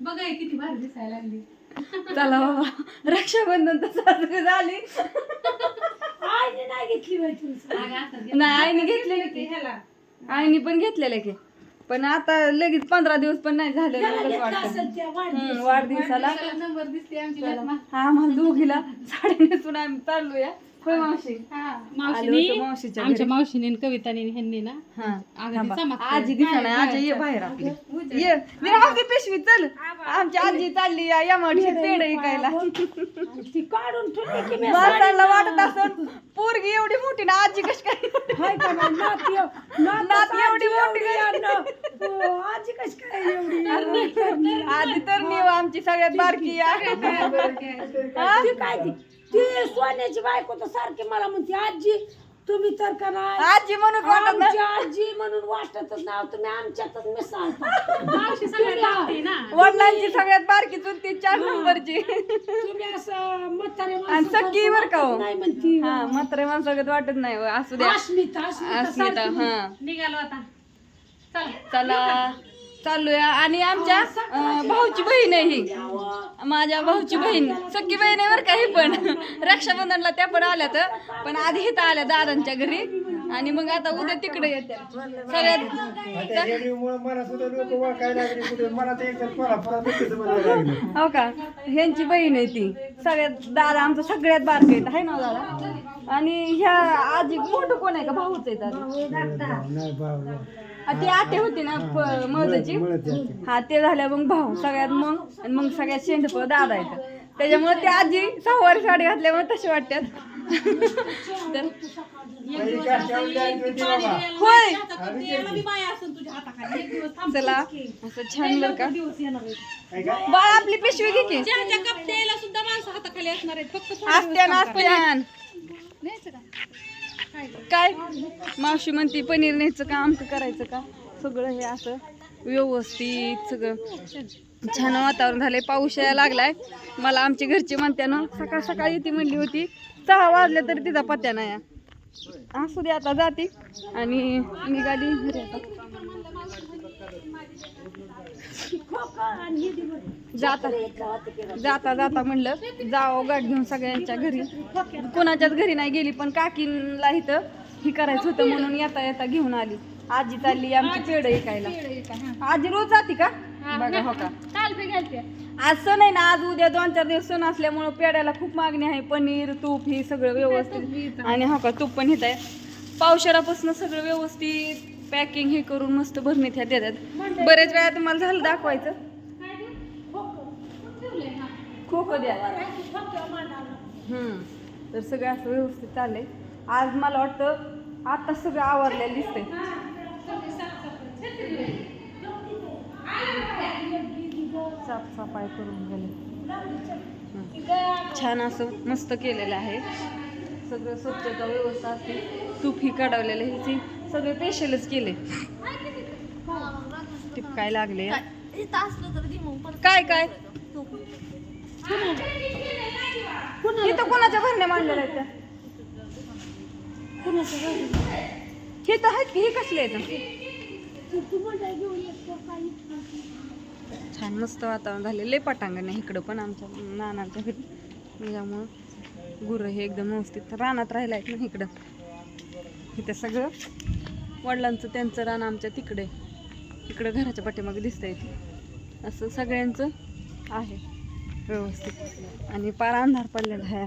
बघा हे किती भारी दिसायला लागली. चला बाबा रक्षाबंधन तर साजरी झाली. आईने नाही घेतली बाई तुमचं. आणि आता घे. नाही आईने घेतलेली की. ह्याला. आईने पण घेतलेलं की. पण आता लगेच पंधरा दिवस पण नाही झाले त्याला कसं घेतलं वाटतं असेल त्या हम्म, वाढदिवसाला. नंबर दिसते आमची हा आम्हाला दोघीला साडी नेसून आम्ही चाललोया. मावशी. हा. आलो मावशीनी होतो मावशीच्या आमच्या. मावशीने आणि कविताने ह्यांनी ना. हा. अगं थांबा. ते चमकतं. आजी दिसा नाही आजी ये बाहेर आपली ये. मी राहू दे पिशवी चल. आमची आजी चालली या पेड ऐकायला ती काढून ठेवली की मी माणसाला वाटत असं पोरगी एवढी मोठी ना आजी कशी काय हाय का नाही? नाती एव- नातच नाती एवढी आजी मोठी एवढी. हो, आजी कशी काय एवढी? आजी तर नेऊ आमची सगळ्यात बारकी या हा? ती काय ती? ती सोन्याची बायको तर सारखी मला म्हणते आजी तुम्ही तर का नाही? आजी म्हणून वाटत ना आजी म्हणून वाटतच नाव तुम्ही आमच्यातच मिसळता. मावशी सगळ्यात लागते ना. वडिलांची सगळ्यात बारकी चुलती चार नंबरची. तुम्ही असं म्हातारे आणि माणसं सख्खी बर का हो? नाही म्हणती. हा मात्र माणसागत वाटत नाही हो, असू द्या. अस्मिता अस्मिता अस्मिता सारखी हा. निघालो आता. चला. चला. चालूया आणि आमच्या अं, भाऊची बहीण आहे ही. माझ्या भाऊची बहीण. सख्खी बहीण आहे बरं का ही पण. रक्षाबंधनला त्या पण आल्यात. पण आधी इथं आल्या दादांच्या घरी. आणि मग आता उद्या तिकडे येत्या. सगळ्यात त्या रेडिओमुळे मला सुद्धा लोक ओळखायला लागले कुठे. मला ते एकदम कोल्हापुरात नक्कीच म्हणायला लागले हो का? ह्यांची बहीण आहे ती. सगळ्यात दादा आमचं सगळ्यात बारक आहेत आहे ना दादा? आणि ह्या आजी मोठं कोण आहे का? भाऊच आहे दादा. नाही बाबा ती आते होती ना प- मधची हा ते झाल्या मग भाऊ सगळ्यात मग आणि मग सगळ्यात शेंडप दादा येतं त्याच्यामुळे ती आजी सहावारी साडी घातल्यामुळे तशी वाटतात. तर होय. चला असं छान बरं का. बाळ आपली पिशवी घे की. चहाच्या कप द्यायला काय? मावशी म्हणती पनीर न्यायचं का? आमचं करायचं का? सगळं हे असं व्यवस्थित सगळं. छान वातावरण झालंय. पाऊस यायला लागलाय. मला आमची घरची म्हणते ना सकाळ सकाळी ती म्हणली होती सहा वाजल्या तरी तिचा पत्त्या नाही आहे. असू दे आता जाते. आणि निघाली घरी आता. जाता. जाता जाता म्हणलं जावं गाठ घेऊन सगळ्यांच्या घरी. कोणाच्याच घरी नाही गेली पण काकींला इथं ही करायचं होतं म्हणून येता येता घेऊन आली. आजी चालली आमची पेड ऐकायला आजी रोज जाते का? बघा हो का? आज सण आहे ना आज उद्या दोन चार दिवस सण असल्यामुळं पेड्याला खूप मागणी आहे. पनीर तूप हे सगळं व्यवस्थित. आणि हो का तूप पण येत आहे पावशेरापासून सगळं व्यवस्थित पॅकिंग हे करून मस्त भरणीत ह्या देतात. बरेच वेळा तुम्हाला झालं दाखवायचं. खो खो द्या हम्म. तर सगळं असं व्यवस्थित चाललंय. आज मला वाटतं आता सगळं आवरलेलं दिसतंय. साफसफाई. करून गेले. छान असं मस्त केलेलं आहे. सगळं स्वच्छता व्यवस्था असते. ही काढवलेलं ह्याची सगळे पेशलच केले. टिपकाय लागले. काय? काय इथं कोणाच्या भरण्या मांडलेल्या आहेत? हे तर आहेत की हे कसले आहेत? छान मस्त वातावरण झाले. लय पटांगण आहे इकडं पण आमच्या नानांच्या घरी. त्याच्यामुळं गुरं हे एकदम व्यवस्थित रानात राहिलं आहेत ना इकडं. इथं सगळं वडिलांचं त्यांचं रान आमच्या तिकडे. इकडं घराच्या पाठीमागे दिसतंय ते. असं सगळ्यांचं आहे. व्यवस्थित. आणि पारा अंधार पडलेला आहे.